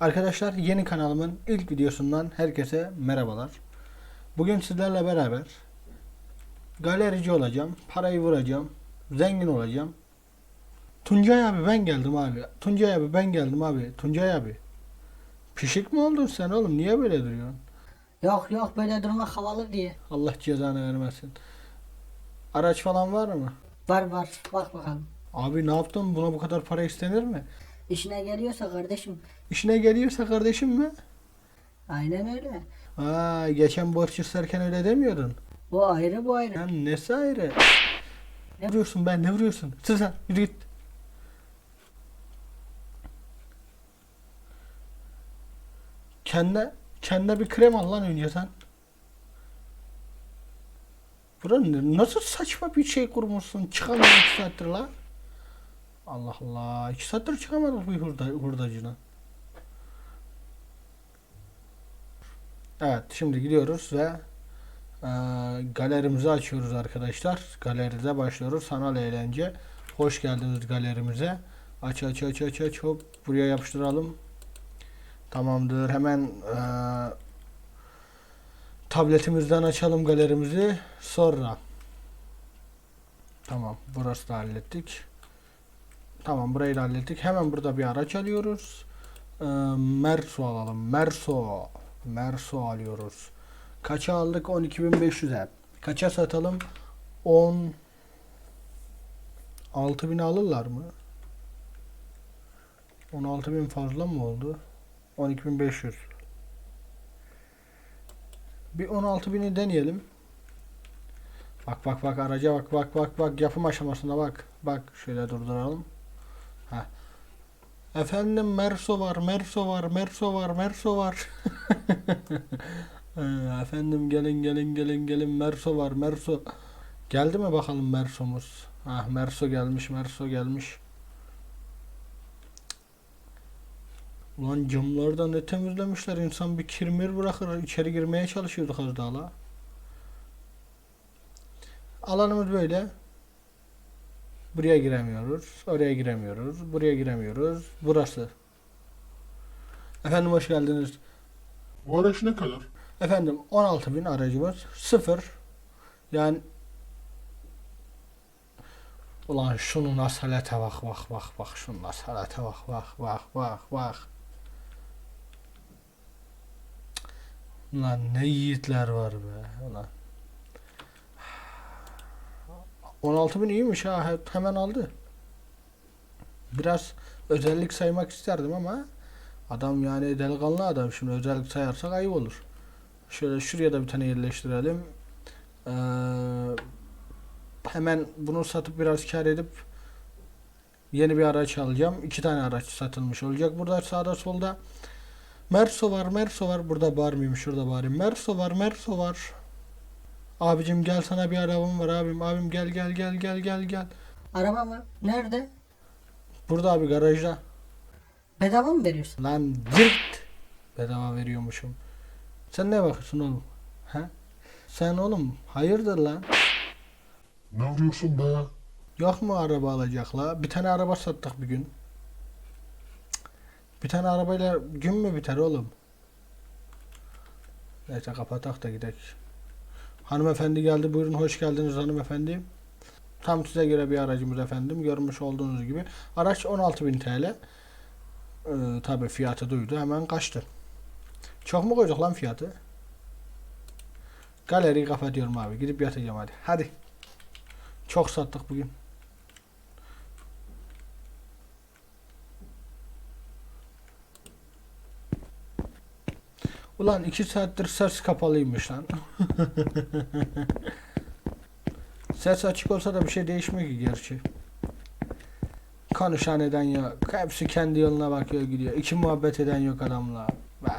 Arkadaşlar yeni kanalımın ilk videosundan herkese merhabalar. Bugün sizlerle beraber galerici olacağım, parayı vuracağım, zengin olacağım. Tuncay abi ben geldim abi. Tuncay abi ben geldim abi. Tuncay abi. Pişik mi oldun sen oğlum? Niye böyle duruyorsun? Yok yok böyle durmak havalı diye. Allah cezanı vermesin. Araç falan var mı? Var var bak bakalım. Abi ne yaptın? Buna bu kadar para istenir mi? İşine geliyorsa kardeşim. İşine geliyorsa kardeşim mi? Aynen öyle. Aa, geçen borç isterken öyle demiyordun. Bu ayrı bu ayrı. Ya nesi ayrı? Ne vuruyorsun ben ne vuruyorsun? Sus sen yürü git. Kendine, kendine bir krem al lan önce sen. Buranın nasıl saçma bir şey kurmuşsun? Çıkamadın iki saattir la. Allah Allah. iki saattir çıkamadık bir hurda, hurdacına. Evet şimdi gidiyoruz ve ee, galerimizi açıyoruz arkadaşlar. Galeride başlıyoruz. Sanal eğlence. Hoş geldiniz galerimize. Aç aç aç aç aç hop buraya yapıştıralım. Tamamdır. Hemen ee, tabletimizden açalım galerimizi. Sonra Tamam. Burası da hallettik. Tamam burayı da hallettik. Hemen burada bir araç alıyoruz. Ee, Merso alalım. Merso. Merso alıyoruz. Kaça aldık? 12.500'e. Kaça satalım? 10 6000 alırlar mı? 16.000 fazla mı oldu? 12.500. Bir 16.000'i deneyelim. Bak bak bak araca bak bak bak bak yapım aşamasında bak. Bak şöyle durduralım. Heh. Efendim Merso var, Merso var, Merso var, Merso var. Ee, Efendim gelin gelin gelin gelin Merso var Merso. Geldi mi bakalım Merso'muz? Ah Merso gelmiş Merso gelmiş. Ulan camlardan ne temizlemişler insan bir kirmir bırakır içeri girmeye çalışıyorduk az daha la. Alanımız böyle. Buraya giremiyoruz. Oraya giremiyoruz. Buraya giremiyoruz. Burası. Efendim hoş geldiniz. Bu araç ne kadar? Efendim 16 bin aracımız sıfır. Yani Ulan şunun asalete bak bak bak bak şunun asalete bak bak bak bak bak. Ulan ne yiğitler var be ulan. 16 bin iyiymiş ha he- hemen aldı. Biraz özellik saymak isterdim ama adam yani delikanlı adam şimdi özellik sayarsak ayıp olur. Şöyle şuraya da bir tane yerleştirelim. Ee, hemen bunu satıp biraz kar edip yeni bir araç alacağım. İki tane araç satılmış olacak. Burada sağda solda Merso var, Merso var. Burada bar? Şurada bağırayım. Merso var, Merso var. Abicim gel sana bir arabam var abim. Abim gel gel gel gel gel gel. Araba mı? Nerede? Burada abi garajda. Bedava mı veriyorsun? Lan cırt. Bedava veriyormuşum. Sen ne bakıyorsun oğlum? He? Sen oğlum hayırdır lan? Ne arıyorsun be? Yok mu araba alacakla? Bir tane araba sattık bir gün. Bir tane arabayla gün mü biter oğlum? Neyse kapatak da gidelim. Hanımefendi geldi. Buyurun hoş geldiniz hanımefendi. Tam size göre bir aracımız efendim. Görmüş olduğunuz gibi. Araç 16.000 TL. Ee, tabi fiyatı duydu. Hemen kaçtı. Çok mu koyduk lan fiyatı? Galeriyi kapatıyorum abi. Gidip yatacağım hadi. Hadi. Çok sattık bugün. Ulan iki saattir ses kapalıymış lan. ses açık olsa da bir şey değişmiyor ki gerçi. Konuşan eden yok. Hepsi kendi yoluna bakıyor gidiyor. İki muhabbet eden yok adamla. Be.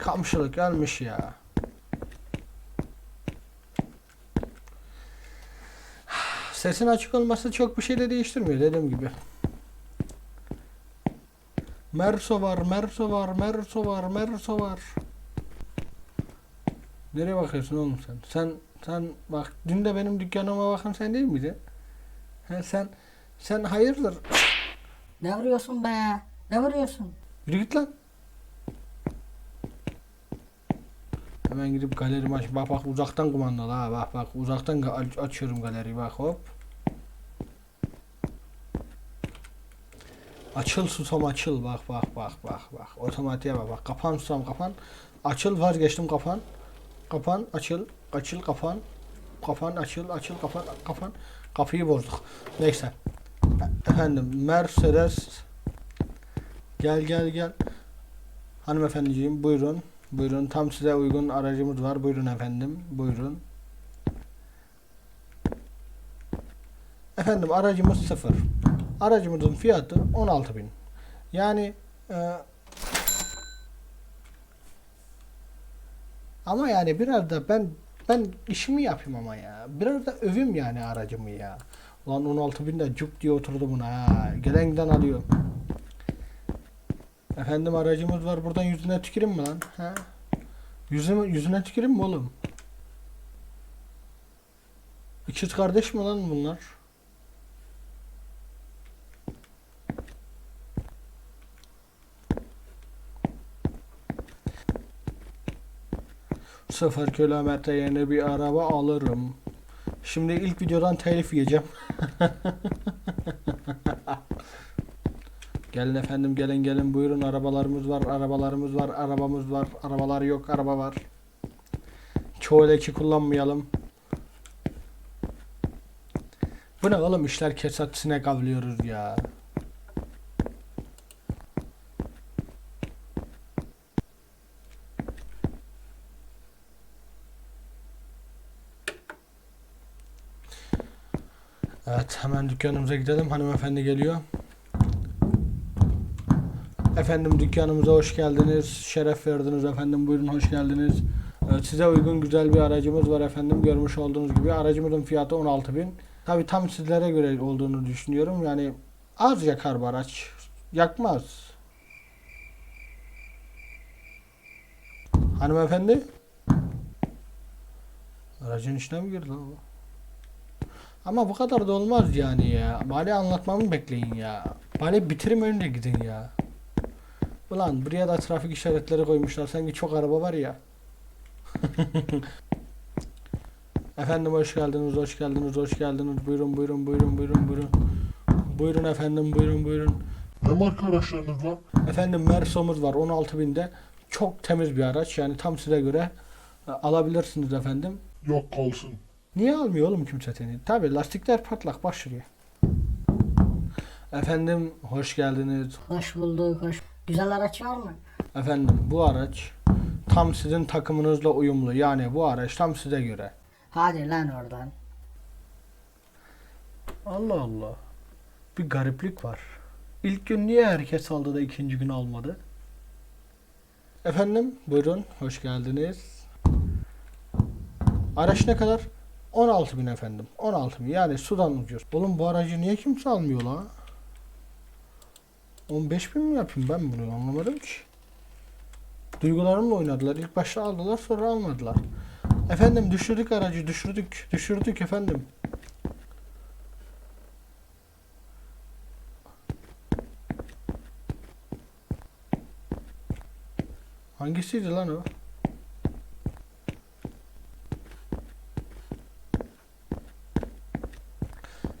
Kamşılık gelmiş ya. Sesin açık olması çok bir şey de değiştirmiyor dediğim gibi. Merso var, Merso var, Merso var, Merso var. Nereye bakıyorsun oğlum sen? Sen sen bak dün de benim dükkanıma bakan sen değil miydin? He, sen sen hayırdır? Ne vuruyorsun be? Ne vuruyorsun? Yürü git lan. Hemen gidip galerimi aç. Bak bak uzaktan kumandalı ha. Bak bak uzaktan ga- aç- açıyorum galeriyi bak hop. Açıl susam açıl bak bak bak bak bak. Otomatiğe bak bak. Kapan susam kapan. Açıl vazgeçtim kapan. Kapan açıl açıl kapan. Kapan açıl açıl kapan kapan. Kapıyı bozduk. Neyse. Efendim Mercedes Gel gel gel. Hanımefendiciğim buyurun. Buyurun tam size uygun aracımız var. Buyurun efendim. Buyurun. Efendim aracımız sıfır. Aracımızın fiyatı 16.000. Yani e, ama yani biraz da ben ben işimi yapayım ama ya. Biraz da öveyim yani aracımı ya. Ulan 16.000 de cuk diye oturdu buna ha. Gelen giden alıyor. Efendim aracımız var. Buradan yüzüne tüküreyim mi lan? Ha? Yüzüme, yüzüne tüküreyim mi oğlum? İkiz kardeş mi lan bunlar? Sıfır kilometre yeni bir araba alırım. Şimdi ilk videodan telif yiyeceğim. Gelin efendim gelin gelin buyurun arabalarımız var arabalarımız var arabamız var arabalar yok araba var. Çoğu leki kullanmayalım. Bu ne oğlum işler kesat sinek avlıyoruz ya. Evet hemen dükkanımıza gidelim hanımefendi geliyor. Efendim dükkanımıza hoş geldiniz. Şeref verdiniz efendim. Buyurun hoş geldiniz. Evet, size uygun güzel bir aracımız var efendim. Görmüş olduğunuz gibi aracımızın fiyatı 16.000. Tabi tam sizlere göre olduğunu düşünüyorum. Yani az yakar bu araç. Yakmaz. Hanımefendi? Aracın içine mi girdi lan bu? Ama bu kadar da olmaz yani ya. Bari anlatmamı bekleyin ya. Bari bitirim önüne gidin ya. Ulan buraya da trafik işaretleri koymuşlar. Sanki çok araba var ya. efendim hoş geldiniz, hoş geldiniz, hoş geldiniz. Buyurun, buyurun, buyurun, buyurun, buyurun. Buyurun efendim, buyurun, buyurun. Ne marka araçlarınız var? Efendim Mersomuz var 16.000'de. Çok temiz bir araç. Yani tam size göre e, alabilirsiniz efendim. Yok kalsın. Niye almıyor oğlum kimse seni? Tabi lastikler patlak baş şuraya. Efendim hoş geldiniz. Hoş bulduk. Hoş. Güzel araç var mı? Efendim bu araç tam sizin takımınızla uyumlu. Yani bu araç tam size göre. Hadi lan oradan. Allah Allah. Bir gariplik var. İlk gün niye herkes aldı da ikinci gün almadı? Efendim buyurun hoş geldiniz. Araç ne kadar? 16 bin efendim. 16 bin yani sudan ucuz. Oğlum bu aracı niye kimse almıyor la? 15 bin mi yapayım ben bunu anlamadım ki. Duygularımla oynadılar. İlk başta aldılar sonra almadılar. Efendim düşürdük aracı düşürdük. Düşürdük efendim. Hangisiydi lan o?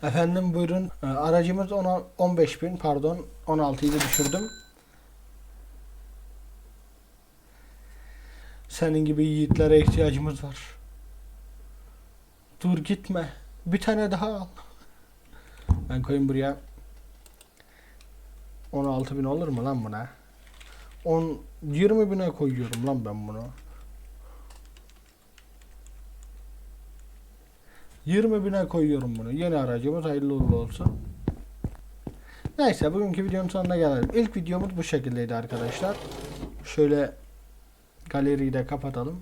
Efendim buyurun. Ee, Aracımız 10 15 bin pardon 16'yı düşürdüm. Senin gibi yiğitlere ihtiyacımız var. Dur gitme. Bir tane daha al. Ben koyayım buraya. 16 bin olur mu lan buna? 10 20 bine koyuyorum lan ben bunu. 20 bine koyuyorum bunu. Yeni aracımız hayırlı uğurlu olsun. Neyse bugünkü videonun sonuna gelelim. İlk videomuz bu şekildeydi arkadaşlar. Şöyle galeriyi de kapatalım.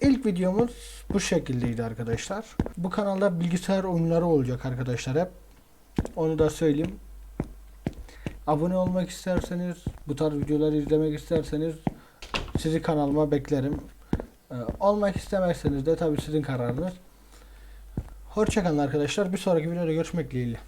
İlk videomuz bu şekildeydi arkadaşlar. Bu kanalda bilgisayar oyunları olacak arkadaşlar hep. Onu da söyleyeyim. Abone olmak isterseniz, bu tarz videoları izlemek isterseniz sizi kanalıma beklerim. Ee, olmak istemezseniz de tabii sizin kararınız. Hoşçakalın arkadaşlar. Bir sonraki videoda görüşmek dileğiyle.